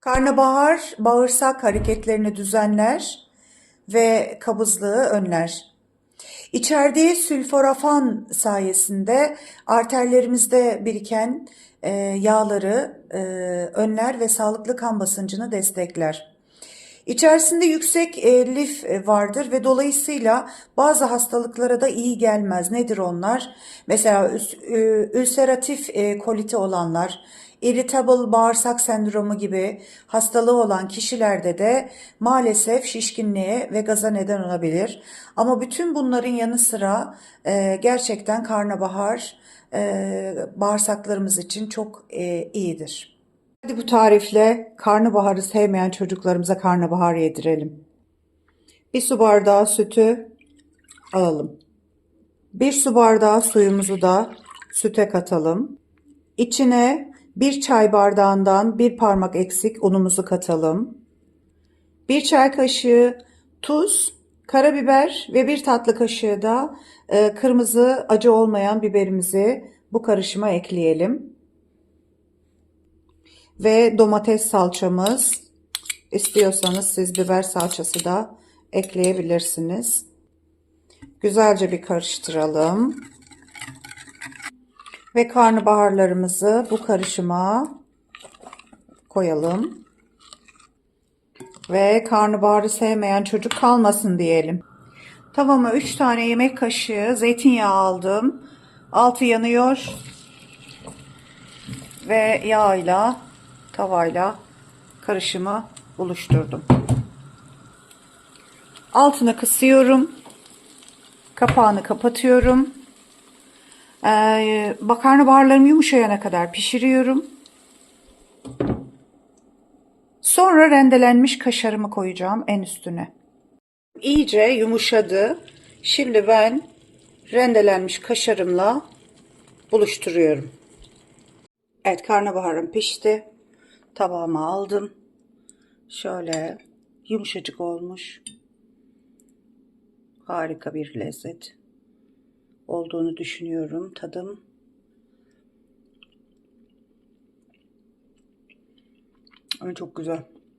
Karnabahar bağırsak hareketlerini düzenler ve kabızlığı önler. İçerdiği sülforafan sayesinde arterlerimizde biriken e, yağları e, önler ve sağlıklı kan basıncını destekler. İçerisinde yüksek e, lif e, vardır ve dolayısıyla bazı hastalıklara da iyi gelmez. Nedir onlar? Mesela e, ülseratif e, koliti olanlar, irritable bağırsak sendromu gibi hastalığı olan kişilerde de maalesef şişkinliğe ve gaza neden olabilir. Ama bütün bunların yanı sıra gerçekten karnabahar bağırsaklarımız için çok iyidir. Hadi bu tarifle karnabaharı sevmeyen çocuklarımıza karnabahar yedirelim. Bir su bardağı sütü alalım. Bir su bardağı suyumuzu da süte katalım. İçine bir çay bardağından bir parmak eksik unumuzu katalım. Bir çay kaşığı tuz, karabiber ve bir tatlı kaşığı da e, kırmızı acı olmayan biberimizi bu karışıma ekleyelim ve domates salçamız. İstiyorsanız siz biber salçası da ekleyebilirsiniz. Güzelce bir karıştıralım. Ve karnabaharlarımızı bu karışıma koyalım. Ve karnabaharı sevmeyen çocuk kalmasın diyelim. Tavama 3 tane yemek kaşığı zeytinyağı aldım. Altı yanıyor ve yağıyla tavayla karışımı buluşturdum. Altını kısıyorum. Kapağını kapatıyorum. Ee, karnabaharlarım yumuşayana kadar pişiriyorum. Sonra rendelenmiş kaşarımı koyacağım en üstüne. İyice yumuşadı. Şimdi ben rendelenmiş kaşarımla buluşturuyorum. Evet karnabaharım pişti. Tabağıma aldım. Şöyle yumuşacık olmuş. Harika bir lezzet olduğunu düşünüyorum. Tadım Ay, çok güzel.